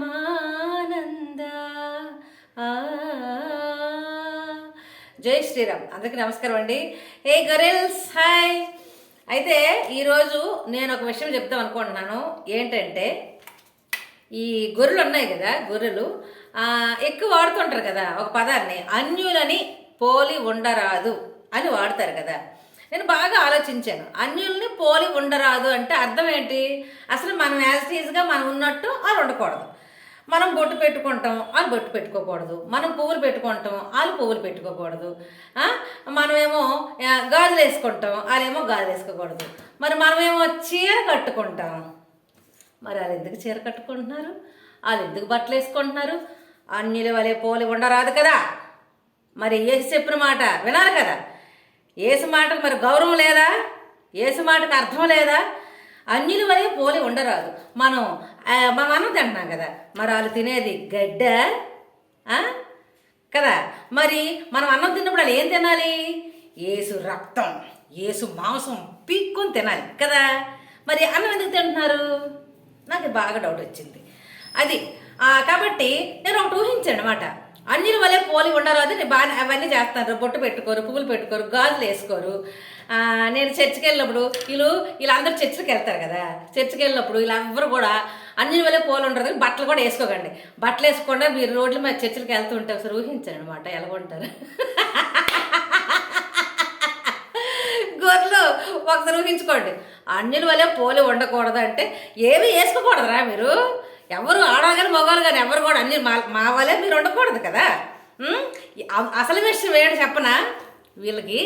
పరమానంద. జై శ్రీరామ్. అందరికీ నమస్కారం అండి. ఏ గొరెల్స్ హాయ్ అయితే ఈరోజు నేను ఒక విషయం చెప్తాం అనుకుంటున్నాను. ఏంటంటే ఈ గొర్రెలు ఉన్నాయి కదా గొర్రెలు ఎక్కువ వాడుతుంటారు కదా ఒక పదాన్ని అన్యులని పోలి ఉండరాదు అని వాడతారు కదా. నేను బాగా ఆలోచించాను. అన్యుల్ని పోలి ఉండరాదు అంటే అర్థం ఏంటి? అసలు మనం యాజ్ ఈజ్గా మనం ఉన్నట్టు వాళ్ళు ఉండకూడదు. మనం బొట్టు పెట్టుకుంటాం వాళ్ళు బొట్టు పెట్టుకోకూడదు. మనం పువ్వులు పెట్టుకుంటాం వాళ్ళు పువ్వులు పెట్టుకోకూడదు. మనమేమో గాజులు వేసుకుంటాం వాళ్ళేమో గాజులు వేసుకోకూడదు. మరి మనమేమో చీర కట్టుకుంటాం. మరి వాళ్ళు ఎందుకు చీర కట్టుకుంటున్నారు? వాళ్ళు ఎందుకు బట్టలు వేసుకుంటున్నారు? అన్యుల వలె పోలి ఉండరాదు కదా. మరి ఏసు చెప్పిన మాట వినాలి కదా. ఏసు మాటకు మరి గౌరవం లేదా? ఏసు మాటకు అర్థం లేదా? అన్యుల వలె పోలి ఉండరాదు. మనం మనం అన్నం తింటున్నాం కదా. మరి వాళ్ళు తినేది గడ్డ కదా? మరి మనం అన్నం తిన్నప్పుడు వాళ్ళు ఏం తినాలి? ఏసు రక్తం ఏసు మాంసం పీక్కొని తినాలి కదా? మరి అన్నం ఎందుకు తింటున్నారు? నాకు బాగా డౌట్ వచ్చింది. అది కాబట్టి నేను ఒకటి ఊహించాను అనమాట అన్నిల వలె పోలి ఉండరు అది నేను బాగా అవన్నీ చేస్తారు బొట్టు పెట్టుకోరు పువ్వులు పెట్టుకోరు గాజులు వేసుకోరు. నేను చర్చికి వెళ్ళినప్పుడు వీళ్ళు వీళ్ళందరూ చర్చికి వెళ్తారు కదా. చర్చికి వెళ్ళినప్పుడు వీళ్ళందరూ కూడా అన్నిల వలె పోలు ఉండరు బట్టలు కూడా వేసుకోకండి. బట్టలు వేసుకోకుండా మీరు రోడ్ల మీద చర్చికి వెళ్తుంటే ఒకసారి ఊహించండి అనమాట ఎలాగుంటారు గొర్రెలు ఒకసారి ఊహించుకోండి. అన్నిల వలె పోలి ఉండకూడదు అంటే ఏమి వేసుకోకూడదురా మీరు? ఎవరు ఆడవాళ్ళు మగవాళ్ళు కానీ ఎవరు కూడా. అన్ని మా మా వాళ్ళే మీరు ఉండకూడదు కదా. అసలు విషయం ఏంటి చెప్పనా? వీళ్ళకి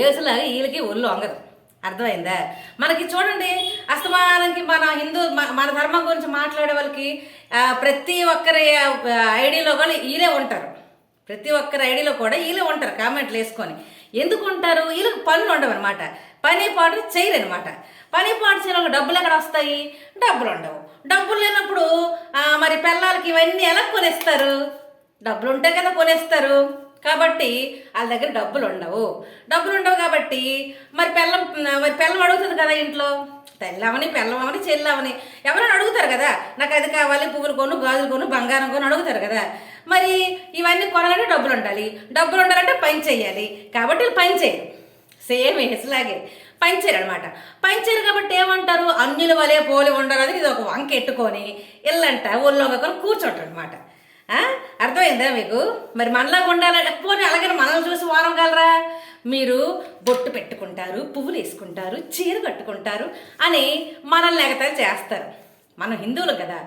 ఏసులా వీళ్ళకి ఒళ్ళు వంగదు. అర్థమైందా? మనకి చూడండి అస్తమానానికి మన హిందూ మన ధర్మం గురించి మాట్లాడే వాళ్ళకి ప్రతి ఒక్కరి ఐడిలో కూడా వీళ్ళే ఉంటారు. ప్రతి ఒక్కరి ఐడిలో కూడా వీళ్ళే ఉంటారు కామెంట్లు వేసుకొని. ఎందుకు ఉంటారు? వీళ్ళకి పనులు ఉండవు అనమాట పని పాటు చేయరు అనమాట పని పాటు చేయని వాళ్ళకి డబ్బులు ఎక్కడ వస్తాయి? డబ్బులు ఉండవు డబ్బులు లేనప్పుడు మరి పిల్లలకి ఇవన్నీ ఎలా కొనేస్తారు? డబ్బులు ఉంటే కదా కొనేస్తారు. కాబట్టి వాళ్ళ దగ్గర డబ్బులు ఉండవు డబ్బులు ఉండవు కాబట్టి మరి పెళ్ళం మరి పెళ్ళం అడుగుతుంది కదా ఇంట్లో? తెల్లవని పిల్లవని చెల్లవని. ఎవరైనా అడుగుతారు కదా నాకు అది కావాలి పువ్వులు కొను గాజులు కొను బంగారం కొను అడుగుతారు కదా. మరి ఇవన్నీ కొనాలంటే డబ్బులు ఉండాలి డబ్బులు ఉండాలంటే పని చేయాలి. కాబట్టి వీళ్ళు పని చేయరు. సేమ్ ఏసులాగే. పంచర్ అనమాట పంచర్ కాబట్టి ఏమంటారు? అన్యుల వలె పోలి ఉండరు ఇది ఒక వంక ఎట్టుకొని ఇల్లంట ఒకరు కూర్చోటం అనమాట అర్థమైందా మీకు? మరి మనలాగా ఉండాలంటే పోనీ అలాగే మనల్ని చూసి వారం కలరా? మీరు బొట్టు పెట్టుకుంటారు పువ్వులు వేసుకుంటారు చీర కట్టుకుంటారు అని మనల్ని ఎగతాళి చేస్తారు. మనం హిందువులు కదా.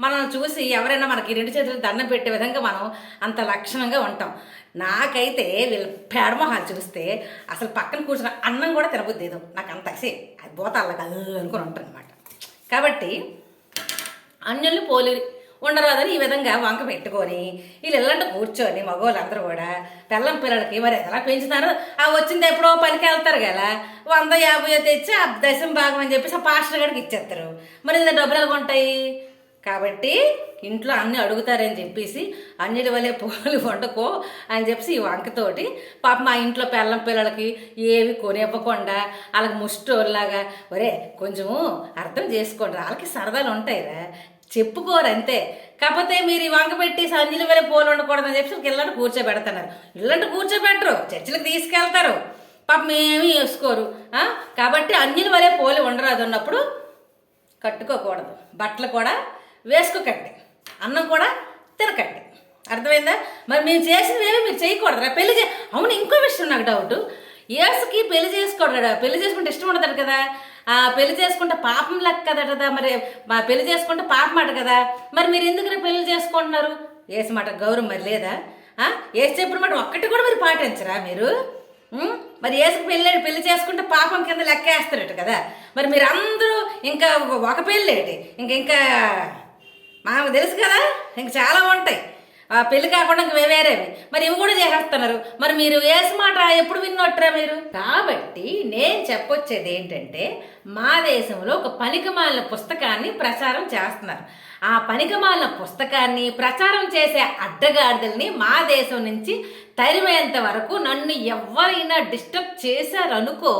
మనం చూసి ఎవరైనా మనకి రెండు చేతులు దండం పెట్టే విధంగా మనం అంత లక్షణంగా ఉంటాం. నాకైతే వీళ్ళ పేడమొహాలు చూస్తే అసలు పక్కన కూర్చున్న అన్నం కూడా తినబుద్ది ఏదో నాకు అంత అసే అది పోతాళ్ళ కాదు అనుకుని ఉంటాను అనమాట కాబట్టి అన్యుల్ని పోలి ఉండరాదని ఈ విధంగా వంక పెట్టుకొని వీళ్ళు ఇల్లంట కూర్చొని మగవాళ్ళందరూ కూడా పిల్లం పిల్లలకి మరి ఎలా పెంచుతారు? ఆ వచ్చింది ఎప్పుడో పనికి వెళ్తారు కదా. వంద యాభై తెచ్చి ఆ దశం భాగం అని చెప్పేసి ఆ పాస్టర్ గడికి ఇచ్చేస్తారు. మరి ఇది డబ్బులు ఎలా ఉంటాయి కాబట్టి ఇంట్లో అన్నీ అడుగుతారని చెప్పేసి అన్నిటి వల్లే పోలు వండుకో అని చెప్పేసి ఈ వంకతోటి పాప మా ఇంట్లో పిల్లం పిల్లలకి ఏవి కొనివ్వకుండా వాళ్ళకి ముష్టోళ్ళలాగా ఒరే కొంచెము అర్థం చేసుకోండి వాళ్ళకి సరదాలు ఉంటాయిరా చెప్పుకోరు అంతే. కాకపోతే మీరు ఈ వంక పెట్టి అన్నిల వేళ పోలు ఉండకూడదని చెప్పి ఇల్లంట కూర్చోబెడుతున్నారు. ఇల్లంట కూర్చోబెట్టరు చర్చిలకు తీసుకెళ్తారు. పాపం ఏమీ వేసుకోరు కాబట్టి అన్నిల వలె పోలి ఉండరాదు అన్నప్పుడు కట్టుకోకూడదు. బట్టలు కూడా వేసుకోకండి. అన్నం కూడా తినకండి. అర్థమైందా? మరి మేము చేసినవేమి మీరు చేయకూడదురా పెళ్ళి చే అవును ఇంకో విషయం నాకు డౌట్. ఏసుకి పెళ్ళి చేసుకోడు పెళ్ళి చేసుకుంటే ఇష్టం ఉండదు కదా. ఆ పెళ్ళి చేసుకుంటే పాపం లెక్క కదట మరి? మా పెళ్ళి చేసుకుంటే పాపం అట కదా. మరి మీరు ఎందుకు పెళ్ళి చేసుకుంటున్నారు? ఏసు మాట గౌరవం మరి లేదా? ఆ? ఏసు చెప్పిన మాట ఒక్కటి కూడా మీరు పాటించరా మీరు? మరి ఏసుకు పెళ్ళి పెళ్ళి చేసుకుంటే పాపం కింద లెక్క వేస్తారట కదా. మరి మీరు అందరూ ఇంకా ఒక పెళ్ళేటి? ఇంకా ఇంకా మాకు తెలుసు కదా? ఇంక చాలా ఉంటాయి. ఆ పెళ్ళి కాకుండా ఇంక వేరేవి. మరి ఇవి కూడా చేసేస్తున్నారు. మరి మీరు వేసి మాట ఎప్పుడు విన్నట్రా మీరు? కాబట్టి నేను చెప్పొచ్చేది ఏంటంటే మా దేశంలో ఒక పనికిమాలిన పుస్తకాన్ని ప్రచారం చేస్తున్నారు. ఆ పనికిమాలిన పుస్తకాన్ని ప్రచారం చేసే అడ్డగాడిదల్ని మా దేశం నుంచి తరిమేంత వరకు నన్ను ఎవరైనా డిస్టర్బ్ చేశారనుకో